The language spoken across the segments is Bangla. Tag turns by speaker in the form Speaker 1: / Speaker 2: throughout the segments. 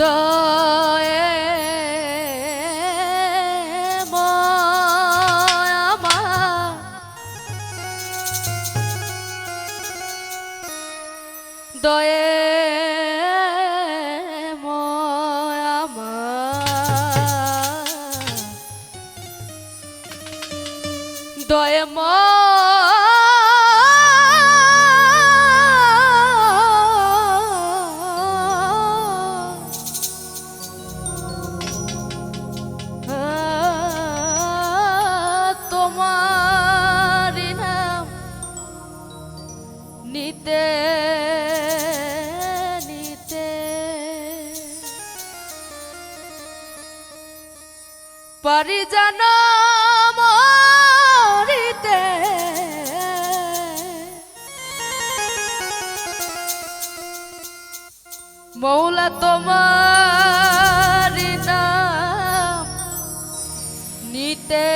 Speaker 1: দয়ে পারি যেন মরিতে। মৌলা তোমার নাম নিতে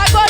Speaker 1: I got it.